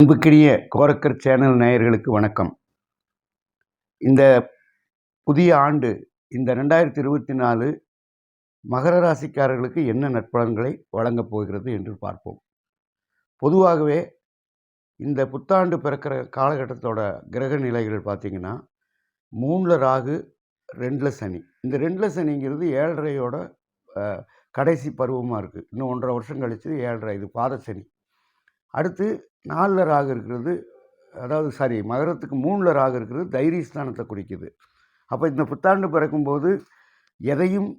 அன்புக்கினிய Gorakkar channel நேயர்களுக்கு வணக்கம். இந்த புதிய ஆண்டு இந்த ரெண்டாயிரத்தி இருபத்தி நாலு மகர ராசிக்காரர்களுக்கு என்ன நற்பலன்களை வழங்கப் போகிறது என்று பார்ப்போம். பொதுவாகவே இந்த புத்தாண்டு பிறக்கிற காலகட்டத்தோட கிரக நிலைகள் பார்த்தீங்கன்னா மூணில் ராகு ரெண்டில் சனி. இந்த ரெண்டில் சனிங்கிறது ஏழரையோட கடைசி பருவமாக இருக்குது இன்னும் ஒன்றரை வருஷம் கழிச்சு ஏழரை இது பாத சனி அடுத்து நாலில் ராகு இருக்கிறது அதாவது சாரி மகரத்துக்கு மூணில் ராகு இருக்கிறது தைரியஸ்தானத்தை குறிக்குது. அப்போ இந்த புத்தாண்டு பிறக்கும்போது எதையும்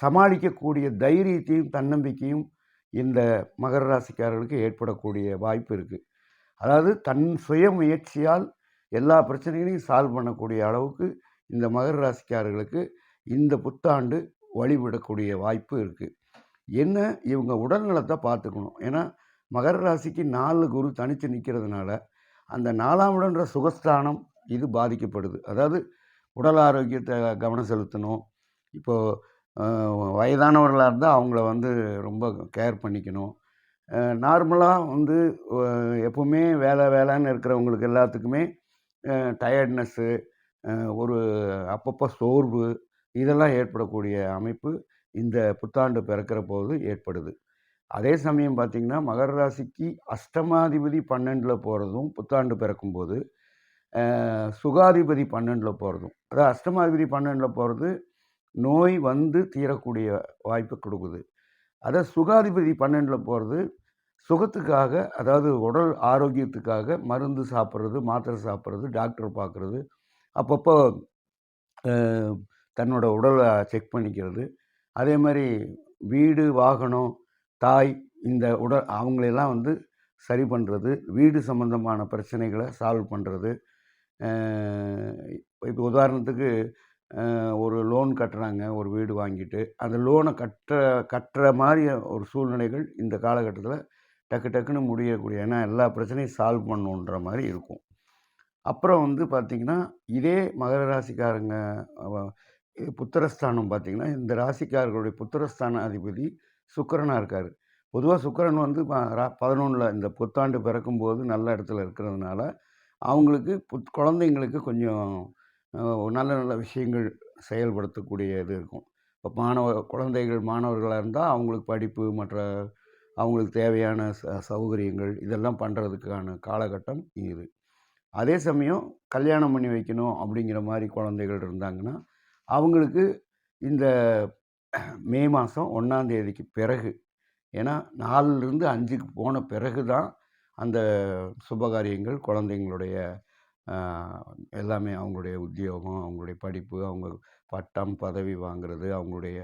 சமாளிக்கக்கூடிய தைரியத்தையும் தன்னம்பிக்கையும் இந்த மகர ராசிக்காரர்களுக்கு ஏற்படக்கூடிய வாய்ப்பு இருக்குது அதாவது தன் சுய முயற்சியால் எல்லா பிரச்சனைகளையும் சால்வ் பண்ணக்கூடிய அளவுக்கு இந்த மகர ராசிக்காரர்களுக்கு இந்த புத்தாண்டு வழிவிடக்கூடிய வாய்ப்பு இருக்குது என்ன இவங்க உடல்நலத்தை பார்த்துக்கணும். ஏன்னா மகர ராசிக்கு நாலு குரு தனித்து நிற்கிறதுனால அந்த நாலாம் இடன்ற சுகஸ்தானம் இது பாதிக்கப்படுது. அதாவது உடல் ஆரோக்கியத்தை கவனம் செலுத்தணும். இப்போது வயதானவர்களாக இருந்தால் அவங்கள வந்து ரொம்ப கேர் பண்ணிக்கணும். நார்மலாக வந்து எப்போவுமே எப்பவுமே வேலை வேலைன்னு இருக்கிறவங்களுக்கு எல்லாத்துக்குமே டயர்ட்னஸ்ஸு ஒரு அப்பப்போ சோர்வு இதெல்லாம் ஏற்படக்கூடிய அமைப்பு இந்த புத்தாண்டு பிறக்கிற போது ஏற்படுது. அதே சமயம் பார்த்திங்கன்னா மகர ராசிக்கு அஷ்டமாதிபதி பன்னெண்டில் போகிறதும் புத்தாண்டு பிறக்கும்போது சுகாதிபதி பன்னெண்டில் போகிறதும் அதாவது அஷ்டமாதிபதி பன்னெண்டில் போகிறது நோய் வந்து தீரக்கூடிய வாய்ப்பு கொடுக்குது. அதை சுகாதிபதி பன்னெண்டில் போகிறது சுகத்துக்காக அதாவது உடல் ஆரோக்கியத்துக்காக மருந்து சாப்பிட்றது மாத்திரை சாப்பிட்றது டாக்டர் பார்க்குறது அப்பப்போ தன்னோட உடலை செக் பண்ணிக்கிறது. அதே மாதிரி வீடு வாகனம் தாய் இந்த உடல் அவங்களெல்லாம் வந்து சரி பண்ணுறது வீடு சம்மந்தமான பிரச்சனைகளை சால்வ் பண்ணுறது இப்போ உதாரணத்துக்கு ஒரு லோன் கட்டுறாங்க ஒரு வீடு வாங்கிட்டு அந்த லோனை கட்டுற கட்டுற மாதிரி ஒரு சூழ்நிலைகள் இந்த காலகட்டத்தில் டக்கு டக்குன்னு முடியக்கூடிய ஏன்னா எல்லா பிரச்சனையும் சால்வ் பண்ணுன்ற மாதிரி இருக்கும். அப்புறம் வந்து பார்த்திங்கன்னா இதே மகர ராசிக்காரங்க இது புத்திரஸ்தானம் பார்த்திங்கன்னா இந்த ராசிக்காரர்களுடைய புத்திரஸ்தான அதிபதி சுக்கரனாக இருக்கார். பொதுவாக சுக்கரன் வந்து பதினொன்றில் இந்த புத்தாண்டு பிறக்கும்போது நல்ல இடத்துல இருக்கிறதுனால அவங்களுக்கு புத் குழந்தைங்களுக்கு கொஞ்சம் நல்ல நல்ல விஷயங்கள் செயல்படுத்தக்கூடிய இது இருக்கும். இப்போ மாணவ குழந்தைகள் மாணவர்களாக இருந்தால் அவங்களுக்கு படிப்பு மற்ற அவங்களுக்கு தேவையான ச சௌகரியங்கள் இதெல்லாம் பண்ணுறதுக்கான காலகட்டம் இது. அதே சமயம் கல்யாணம் பண்ணி வைக்கணும் அப்படிங்கிற மாதிரி குழந்தைகள் இருந்தாங்கன்னா அவங்களுக்கு இந்த மே மாதம் ஒன்றாந்தேதிக்கு பிறகு ஏன்னா நாலுலேருந்து அஞ்சுக்கு போன பிறகு தான் அந்த சுபகாரியங்கள் குழந்தைங்களுடைய எல்லாமே அவங்களுடைய உத்தியோகம் அவங்களுடைய படிப்பு அவங்க பட்டம் பதவி வாங்குறது அவங்களுடைய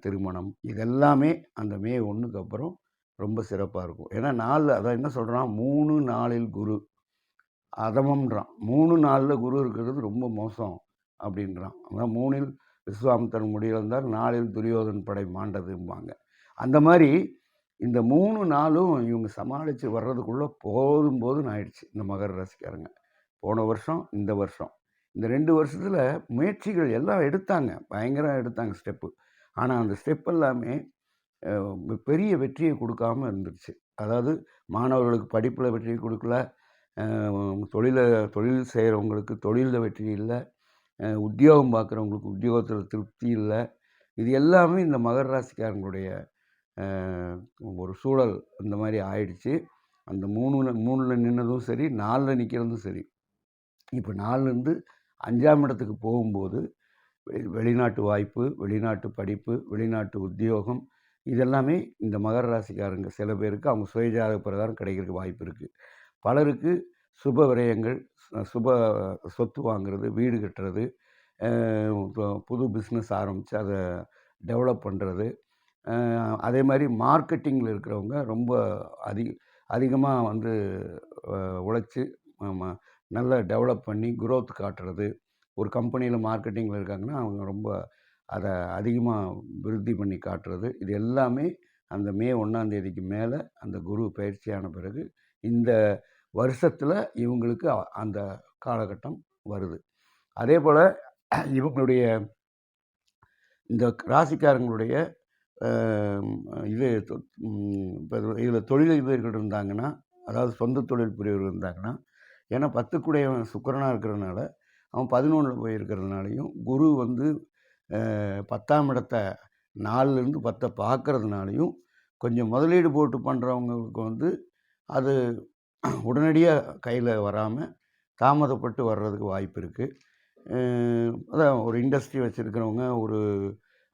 திருமணம் இதெல்லாமே அந்த மே ஒன்றுக்கு அப்புறம் ரொம்ப சிறப்பாக இருக்கும். ஏன்னா நாலு அதான் என்ன சொல்கிறான் மூணு நாளில் குரு. அதமம்ன்றான். மூணு நாளில் குரு இருக்கிறது ரொம்ப மோசம் அப்படின்றான். அதான் மூணில் விஸ்வாமித்தன் இருந்தால் நாளில் துரியோதன் படை மாண்டதும்பாங்க. அந்த மாதிரி இந்த மூணு நாளும் இவங்க சமாளித்து வர்றதுக்குள்ளே போதும் போதும் ஆயிடுச்சு இந்த மகர ராசிக்காரங்க. போன வருஷம் இந்த வருஷம். இந்த ரெண்டு வருஷத்தில் முயற்சிகள் எல்லாம் எடுத்தாங்க. பயங்கரம் எடுத்தாங்க ஸ்டெப்பு. ஆனால் அந்த ஸ்டெப் எல்லாமே பெரிய வெற்றியை கொடுக்காம இருந்துருச்சு. அதாவது மாணவர்களுக்கு படிப்பில் வெற்றி கொடுக்கல. தொழிலை தொழில் செய்கிறவங்களுக்கு தொழிலில் வெற்றி இல்லை. உத்தியோகம் பார்க்குறவங்களுக்கு உத்தியோகத்தில் திருப்தி இல்லை. இது எல்லாமே இந்த மகர ராசிக்காரங்களுடைய ஒரு சூழல் இந்த மாதிரி ஆயிடுச்சு. அந்த மூணு மூணில் நின்னதும் சரி நாலில் நிற்கிறதும் சரி. இப்போ நாலுலேருந்து அஞ்சாம் இடத்துக்கு போகும்போது வெளிநாட்டு வாய்ப்பு வெளிநாட்டு படிப்பு வெளிநாட்டு உத்தியோகம் இதெல்லாமே இந்த மகர ராசிக்காரங்க சில பேருக்கு அவங்க சுயஜாத பிரகாரம் கிடைக்கிறதுக்கு வாய்ப்பு இருக்குது பலருக்கு சுப விரயங்கள் சுப சொத்து வாங்குறது வீடு கட்டுறது புது பிஸ்னஸ் ஆரம்பித்து அதை டெவலப் பண்ணுறது அதே மாதிரி மார்க்கெட்டிங்கில் இருக்கிறவங்க ரொம்ப அதிக அதிகமாக வந்து உழைச்சி நல்லா டெவலப் பண்ணி குரோத் காட்டுறது. ஒரு கம்பெனியில் மார்க்கெட்டிங்கில் இருக்காங்கன்னா அவங்க ரொம்ப அதை அதிகமாக விருத்தி பண்ணி காட்டுறது. இது எல்லாமே அந்த மே ஒன்றாந்தேதிக்கு மேலே அந்த குரு பயிற்சியான பிறகு இந்த வருஷத்தில் இவங்களுக்கு அந்த காலகட்டம் வருது. அதே போல் இவங்களுடைய இந்த ராசிக்காரங்களுடைய இது இப்போ இதில் தொழிலதிபர்கள் இருந்தாங்கன்னா அதாவது சொந்த தொழில் புரியவர்கள் இருந்தாங்கன்னா ஏன்னா பத்துக்குடையவன் சுக்கரனாக இருக்கிறதுனால அவன் பதினொன்றில் போய் இருக்கிறதுனாலையும் குரு வந்து பத்தாம் இடத்த நாலுலேருந்து பத்தை பார்க்குறதுனாலையும் கொஞ்சம் முதலீடு போட்டு பண்ணுறவங்களுக்கு வந்து அது உடனடியாக கையில் வராமல் தாமதப்பட்டு வர்றதுக்கு வாய்ப்பு இருக்குது அதான் ஒரு இண்டஸ்ட்ரி வச்சுருக்கிறவங்க ஒரு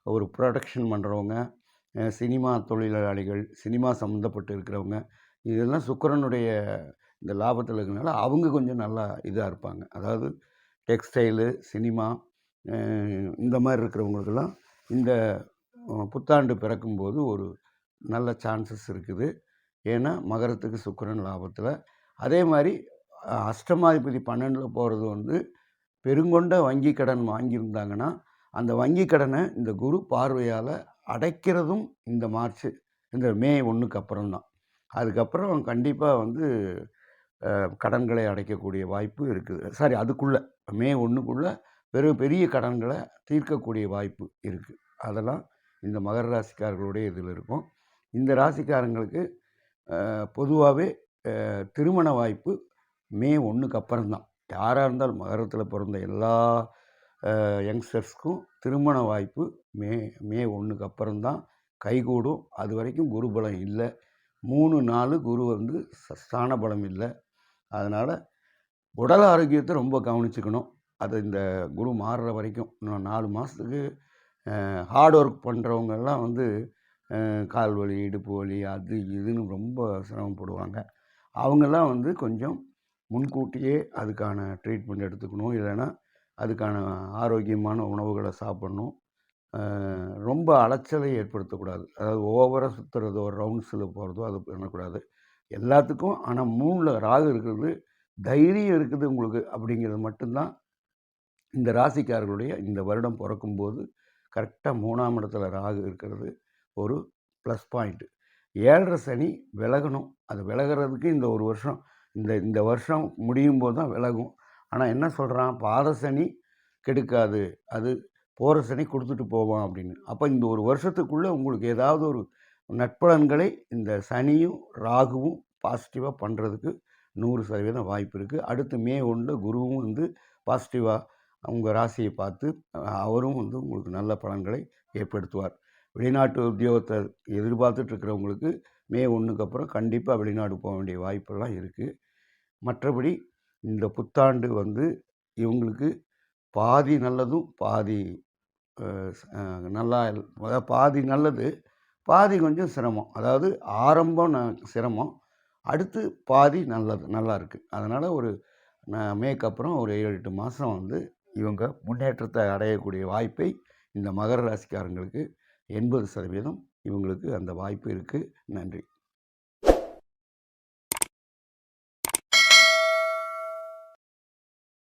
ஒரு ப்ரொடக்ஷன் பண்ணுறவங்க சினிமா தொழிலாளிகள் சினிமா சம்மந்தப்பட்டு இருக்கிறவங்க இதெல்லாம் சுக்கரனுடைய இந்த லாபத்தில் இருக்கிறனால அவங்க கொஞ்சம் நல்லா இதாக இருப்பாங்க. அதாவது டெக்ஸ்டைலு சினிமா இந்த மாதிரி இருக்கிறவங்களுக்கெல்லாம் இந்த புத்தாண்டு பிறக்கும்போது ஒரு நல்ல சான்சஸ் இருக்குது. ஏன்னா மகரத்துக்கு சுக்கரன் லாபத்தில். அதே மாதிரி அஷ்டமாதிபதி பன்னெண்டில் போகிறது வந்து பெருங்கொண்ட வங்கி கடன் வாங்கியிருந்தாங்கன்னா அந்த வங்கி கடனை இந்த குரு பார்வையால் அடைக்கிறதும் இந்த மார்ச் இந்த மே ஒன்றுக்கு அப்புறம் தான் அதுக்கப்புறம் கண்டிப்பாக வந்து கடன்களை அடைக்கக்கூடிய வாய்ப்பு இருக்குது. சாரி அதுக்குள்ளே மே ஒன்றுக்குள்ளே பெரும் பெரிய கடன்களை தீர்க்கக்கூடிய வாய்ப்பு இருக்குது அதெல்லாம் இந்த மகர ராசிக்காரர்களுடைய இதில் இருக்கும். இந்த ராசிக்காரங்களுக்கு பொதுவாகவே திருமண வாய்ப்பு மே ஒன்றுக்கு அப்புறம்தான். யாராக இருந்தாலும் மகரத்தில் பிறந்த எல்லா யங்ஸ்டர்ஸ்க்கும் திருமண வாய்ப்பு மே மே ஒன்றுக்கு அப்புறம்தான். கைகூடும். அது வரைக்கும் குரு பலம் இல்லை. மூணு நாலு குரு வந்து ச- ஸ்தான பலம் இல்லை. அதனால் உடல் ஆரோக்கியத்தை ரொம்ப கவனிச்சுக்கணும். அது இந்த குரு மாறுற வரைக்கும். இன்னும் நாலு மாதத்துக்கு ஹார்ட் ஒர்க் பண்ணுறவங்கெல்லாம் வந்து கால் வலி இடுப்பு வலி அது இதுன்னு ரொம்ப சிரமப்படுவாங்க. அவங்கெல்லாம் வந்து கொஞ்சம் முன்கூட்டியே அதுக்கான ட்ரீட்மெண்ட் எடுத்துக்கணும். இல்லைன்னா அதுக்கான ஆரோக்கியமான உணவுகளை சாப்பிடணும். ரொம்ப அலைச்சலை ஏற்படுத்தக்கூடாது. அதாவது ஓவராக சுற்றுறதோ ரவுண்ட்ஸில் போகிறதோ அது பண்ணக்கூடாது. எல்லாத்துக்கும் ஆனால் மூணில் ராகு இருக்கிறது தைரியம் இருக்குது உங்களுக்கு அப்படிங்கிறது மட்டும்தான். இந்த ராசிக்காரர்களுடைய இந்த வருடம் பிறக்கும்போது கரெக்டாக மூணாம் இடத்துல ராகு இருக்கிறது ஒரு ப்ளஸ் பாயிண்ட்டு ஏழரை சனி விலகணும். அது விலகிறதுக்கு இந்த ஒரு வருஷம் இந்த இந்த வருஷம் முடியும் போது தான் விலகும். ஆனால் என்ன சொல்கிறான் பாதசனி கெடுக்காது. அது போகிற சனி கொடுத்துட்டு போவான் அப்படின்னு. அப்போ இந்த ஒரு வருஷத்துக்குள்ளே உங்களுக்கு ஏதாவது ஒரு நட்பலன்களை இந்த சனியும் ராகுவும் பாசிட்டிவாக பண்ணுறதுக்கு நூறு சதவீதம் வாய்ப்பு இருக்குது அடுத்து மே ஒன்று குருவும் வந்து பாசிட்டிவாக உங்கள் ராசியை பார்த்து அவரும் வந்து உங்களுக்கு நல்ல பலன்களை ஏற்படுத்துவார். வெளிநாட்டு உத்தியோகத்தை எதிர்பார்த்துட்டு இருக்கிறவங்களுக்கு மே ஒன்றுக்கு அப்புறம் கண்டிப்பாக வெளிநாடு போக வேண்டிய வாய்ப்பெல்லாம் இருக்குது மற்றபடி இந்த புத்தாண்டு வந்து இவங்களுக்கு பாதி நல்லதும் பாதி நல்லா அதாவது பாதி நல்லது பாதி கொஞ்சம் சிரமம். அதாவது ஆரம்பம் ந- சிரமம். அடுத்து பாதி நல்லது நல்லா இருக்குது அதனால் ஒரு மேக்கு அப்புறம் ஒரு ஏழு எட்டு மாதம் வந்து இவங்க முன்னேற்றத்தை அடையக்கூடிய வாய்ப்பை இந்த மகர ராசிக்காரங்களுக்கு எண்பது சதவீதம் இவங்களுக்கு அந்த வாய்ப்பு இருக்குது நன்றி.